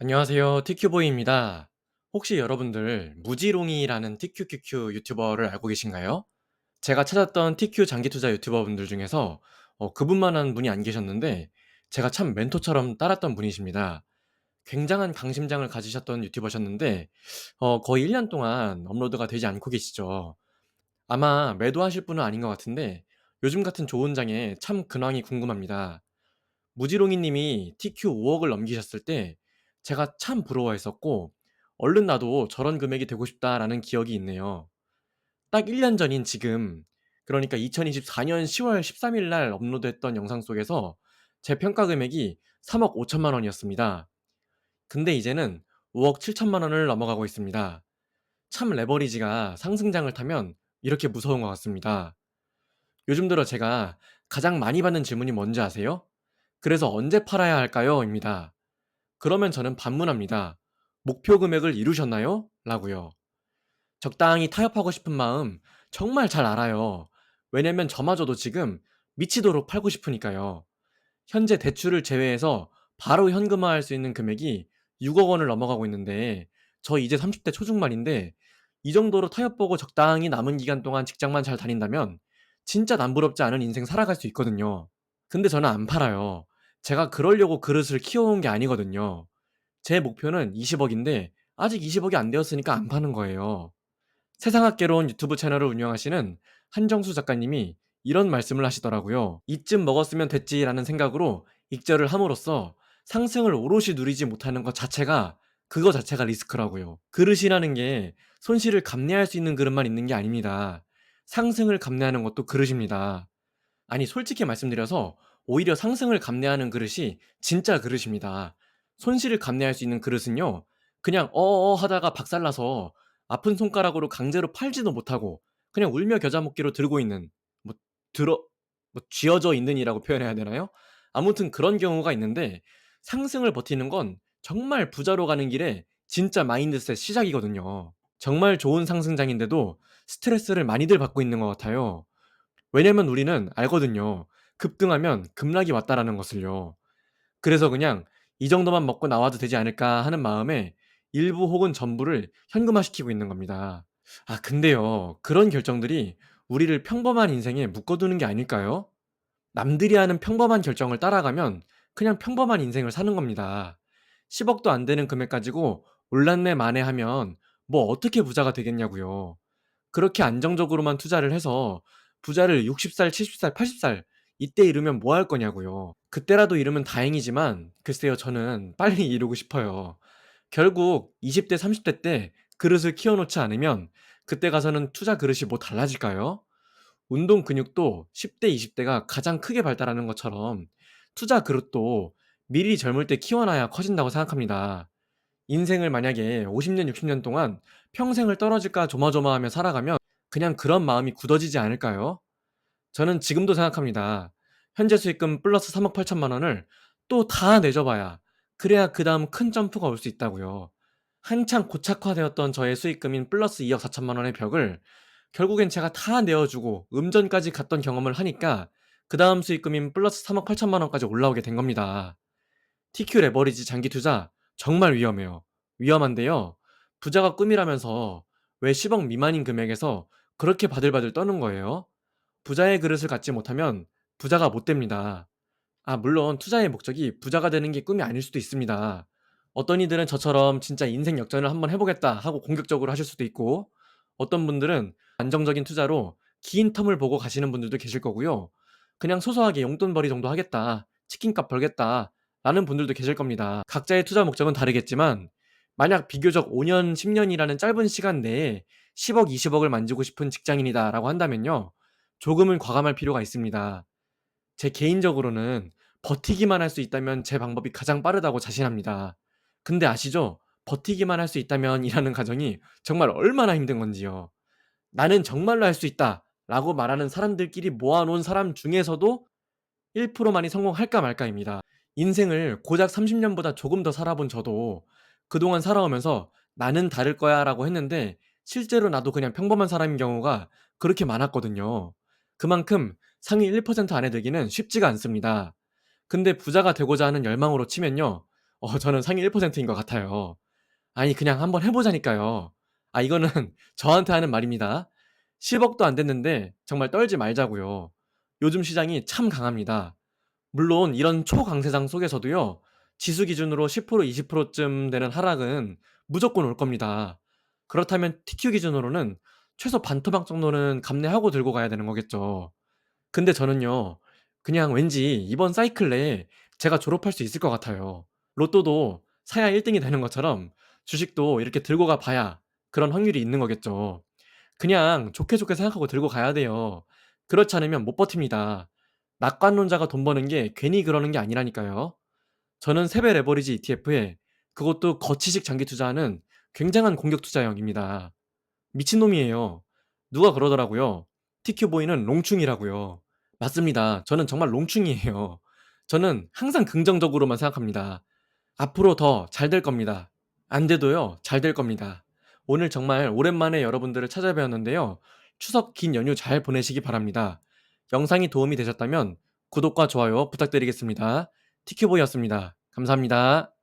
안녕하세요. 티큐보이입니다. 혹시 여러분들 무지롱이라는 티큐큐큐 유튜버를 알고 계신가요? 제가 찾았던 티큐 장기 투자 유튜버분들 중에서 어, 그분만한 분이 안 계셨는데 제가 참 멘토처럼 따랐던 분이십니다. 굉장한 강심장을 가지셨던 유튜버셨는데 어, 거의 1 년 동안 업로드가 되지 않고 계시죠. 아마 매도하실 분은 아닌 것 같은데 요즘 같은 좋은 장에 참 근황이 궁금합니다. 무지롱이 님이 TQ 5억을 넘기셨을 때 제가 참 부러워했었고 '얼른 나도 저런 금액이 되고 싶다.'라는 기억이 있네요. 딱 1년 전인 지금 그러니까 2024년 10월 13일 날 업로드했던 영상 속에서 제 평가 금액이 3억 5천만 원이었습니다. 근데 이제는 5억 7천만 원을 넘어가고 있습니다. 참 레버리지가 상승장을 타면 이렇게 무서운 것 같습니다. 요즘 들어 제가 가장 많이 받는 질문이 뭔지 아세요? "그래서 언제 팔아야 할까요?" 입니다. 그러면 저는 반문합니다. "목표 금액을 이루셨나요?" 라고요. 적당히 타협하고 싶은 마음 정말 잘 알아요. 왜냐면 저마저도 지금 미치도록 팔고 싶으니까요. 현재 대출을 제외해서 바로 현금화할 수 있는 금액이 6억 원을 넘어가고 있는데 저 이제 30대 초중반인데 이 정도로 타협 보고 적당히 남은 기간 동안 직장만 잘 다닌다면 진짜 남부럽지 않은 인생 살아갈 수 있거든요. 근데 저는 안 팔아요. 제가 그러려고 그릇을 키워온 게 아니거든요. 제 목표는 20억인데 아직 20억이 안 되었으니까 안 파는 거예요. 세상학개론 유튜브 채널을 운영하시는 한정수 작가님이 이런 말씀을 하시더라고요. 이쯤 먹었으면 됐지라는 생각으로 익절을 함으로써 상승을 오롯이 누리지 못하는 것 자체가 그거 자체가 리스크라고요. 그릇이라는 게 손실을 감내할 수 있는 그릇만 있는 게 아닙니다. 상승을 감내하는 것도 그릇입니다. 아니 솔직히 말씀드려서 오히려 상승을 감내하는 그릇이 진짜 그릇입니다. 손실을 감내할 수 있는 그릇은요. 그냥 어어 하다가 박살나서 아픈 손가락으로 강제로 팔지도 못하고 그냥 울며 겨자 먹기로 들고 있는 뭐 들어 뭐 쥐어져 있는이라고 표현해야 되나요? 아무튼 그런 경우가 있는데 상승을 버티는 건 정말 부자로 가는 길에 진짜 마인드셋 시작이거든요. 정말 좋은 상승장인데도 스트레스를 많이들 받고 있는 것 같아요. 왜냐면 우리는 알거든요. 급등하면 급락이 왔다라는 것을요. 그래서 그냥 '이 정도만 먹고 나와도 되지 않을까.' 하는 마음에 일부 혹은 전부를 현금화시키고 있는 겁니다. 아 근데요. 그런 결정들이 우리를 평범한 인생에 묶어두는 게 아닐까요? 남들이 하는 평범한 결정을 따라가면 그냥 평범한 인생을 사는 겁니다. 10 억 도 안 되는 금액 가지고 올랐네 마네 하면 뭐 어떻게 부자가 되겠냐고요. 그렇게 안정적으로만 투자를 해서 부자를 60 살, 70 살, 80 살 이때 이루면 뭐 할 거냐고요. 그때라도 이루면 다행이지만 글쎄요 저는 빨리 이루고 싶어요. 결국 20대, 30대 때 그릇을 키워 놓지 않으면 그때 가서는 투자 그릇이 뭐 달라질까요? 운동 근육도 10대, 20대가 가장 크게 발달하는 것처럼 투자 그릇도 미리 젊을 때 키워놔야 커진다고 생각합니다. 인생을 만약에 50년, 60년 동안 평생을 떨어질까 조마조마하며 살아가면 그냥 그런 마음이 굳어지지 않을까요? 저는 지금도 생각합니다. 현재 수익금 플러스 3억 8천만 원을 또 다 내줘 봐야 그래야 그 다음 큰 점프가 올 수 있다고요. 한창 고착화되었던 저의 수익금인 플러스 2억 4천만 원의 벽을 결국엔 제가 다 내어주고 음전까지 갔던 경험을 하니까 그 다음 수익금인 플러스 3억 8천만 원까지 올라오게 된 겁니다. TQ 레버리지 장기 투자 정말 위험해요. 위험한데요. 부자가 꿈이라면서 왜 10억 미만인 금액에서 그렇게 바들바들 떠는 거예요? 부자의 그릇을 갖지 못하면 부자가 못 됩니다. 아, 물론 투자의 목적이 부자가 되는 게 꿈이 아닐 수도 있습니다. 어떤 이들은 저처럼 진짜 인생 역전을 한번 해보겠다 하고 공격적으로 하실 수도 있고, 어떤 분들은 안정적인 투자로 긴 텀을 보고 가시는 분들도 계실 거고요. 그냥 소소하게 용돈벌이 정도 하겠다, 치킨값 벌겠다, 라는 분들도 계실 겁니다. 각자의 투자 목적은 다르겠지만, 만약 비교적 5년, 10년이라는 짧은 시간 내에 10억, 20억을 만지고 싶은 직장인이다라고 한다면요. 조금은 과감할 필요가 있습니다. 제 개인적으로는 버티기만 할 수 있다면 제 방법이 가장 빠르다고 자신합니다. 근데 아시죠? 버티기만 할 수 있다면이라는 가정이 정말 얼마나 힘든 건지요. 나는 정말로 할 수 있다 라고 말하는 사람들끼리 모아놓은 사람 중에서도 1%만이 성공할까 말까입니다. 인생을 고작 30년보다 조금 더 살아본 저도 그동안 살아오면서 나는 다를 거야 라고 했는데 실제로 나도 그냥 평범한 사람인 경우가 그렇게 많았거든요. 그만큼 상위 1% 안에 들기는 쉽지가 않습니다. 근데 부자가 되고자 하는 열망으로 치면요. 어 저는 상위 1%인 것 같아요. 아니 그냥 한번 해 보자니까요. 아 이거는 저한테 하는 말입니다. 10 억도 안 됐는데 정말 떨지 말자고요. 요즘 시장이 참 강합니다. 물론 이런 초강세장 속에서도요. 지수 기준으로 10% 20%쯤 되는 하락은 무조건 올 겁니다. 그렇다면 TQ 기준으로는 최소 반토막 정도는 감내하고 들고 가야 되는 거겠죠. 근데 저는요. 그냥 왠지 이번 사이클 내에 제가 졸업할 수 있을 것 같아요. 로또도 사야 1 등이 되는 것처럼 주식도 이렇게 들고 가 봐야 그런 확률이 있는 거겠죠. 그냥 좋게 좋게 생각하고 들고 가야 돼요. 그렇지 않으면 못 버팁니다. 낙관론자가 돈 버는 게 괜히 그러는 게 아니라니까요. 저는 세배 레버리지 ETF에 그것도 거치식 장기 투자하는 굉장한 공격 투자형입니다. 미친놈이에요. 누가 그러더라고요. "TQ 보이는 롱충이라고요." 맞습니다. 저는 정말 롱충이에요. 저는 항상 긍정적으로만 생각합니다. 앞으로 더 잘 될 겁니다. 안 돼도요 잘 될 겁니다. 오늘 정말 오랜만에 여러분들을 찾아뵈었는데요. 추석 긴 연휴 잘 보내시기 바랍니다. 영상이 도움이 되셨다면 구독과 좋아요 부탁드리겠습니다. TQ 보이였습니다. 감사합니다.